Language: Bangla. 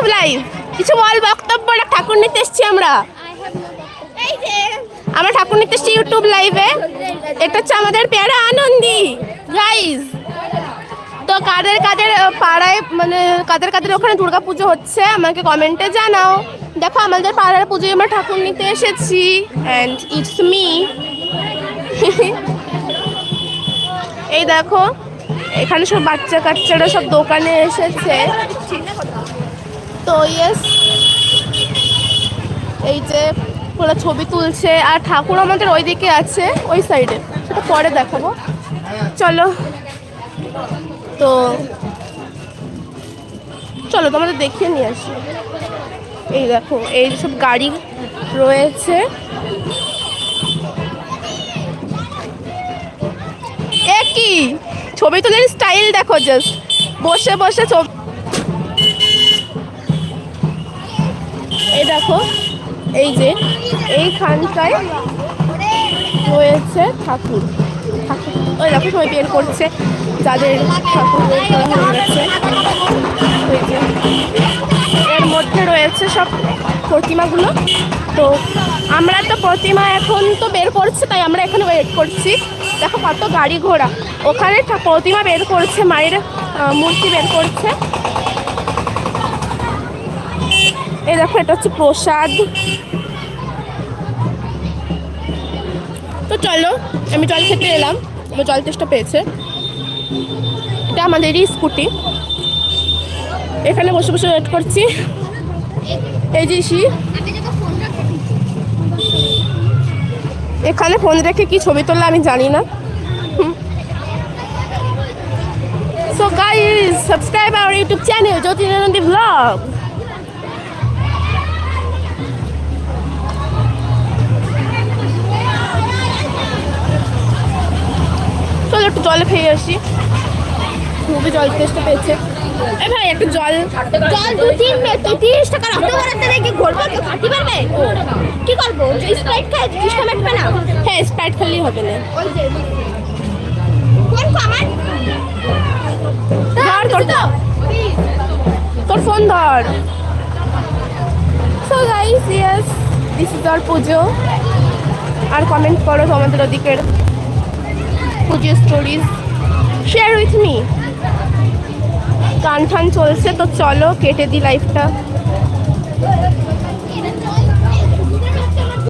ইউটিউব লাইভ কিছু বল, বক্তব্য ঠাকুর নিতে এসছি আমরা। আমরা ঠাকুর নিতে এসছি ইউটিউব লাইভে এটা হচ্ছে আমাদের পেয়ারা আনন্দি। গাইজ তো কাদের কাদের পাড়ায় মানে কাদের কাদের ওখানে দুর্গা পুজো হচ্ছে, আমাকে কমেন্টে জানাও। দেখো, আমাদের পাড়ার পুজোয় আমরা ঠাকুর নিতে এসেছি। অ্যান্ড ইটস মি এই দেখো, এখানে সব বাচ্চা কাচ্চারা সব দোকানে এসেছে। তো ইয়েস এই যে ওরা ছবি তুলছে, আর ঠাকুর আমাদের ওইদিকে আছে, ওই সাইডে সেটা পরে দেখাবো। চলো। তো চলো, তোমাদের দেখিয়ে নিয়ে আসি। এই দেখো, এই সব গাড়ি রয়েছে। এ কি? ছবি তোলার স্টাইল দেখো জাস্ট বসে বসে ছবি এই দেখো, এই যে এইখানটায় রয়েছে ঠাকুর। ঠাকুর। ওই দেখো সবাই বের করছে। যাদের ঠাকুর গেছে। এর মধ্যে রয়েছে সব প্রতিমাগুলো। তো আমরা তো প্রতিমা এখন তো বের করছে, তাই আমরা এখানে ওয়েট করছি। দেখো কত গাড়ি ঘোড়া। ওখানে প্রতিমা বের করছে, মায়ের মূর্তি বের করছে। এই দেখো, এটা হচ্ছে প্রসাদ। তো চলো, আমি জল খেতে এলাম আমার জল চেষ্টা পেয়েছে। এটা আমাদেরই স্কুটি। এখানে বসে বসে ওয়েট করছি। এই যে ইসি। এখানে ফোন রেখে কি ছবি তুললে আমি জানি না। So guys subscribe our YouTube channel Jyoti Nandi blog একটু জল খেয়ে আসি। খুবই জল চেষ্টা পেয়েছে। এ ভাই একটু জল। জল দু তিন তিরিশ টাকার অটো করাতে দেখি ঘুরবো তো কাটি পারবে? কি করব? স্প্রাইট খাই না? হ্যাঁ স্প্রাইট খেলেই হবে না। আমার। ধর তোর তোর ফোন ধর। So guys yes this is our puja. R comment করো তোমাদের ওদিকের। Puja stories share with me গান ফান চলছে তো চলো কেটে দি লাইফটা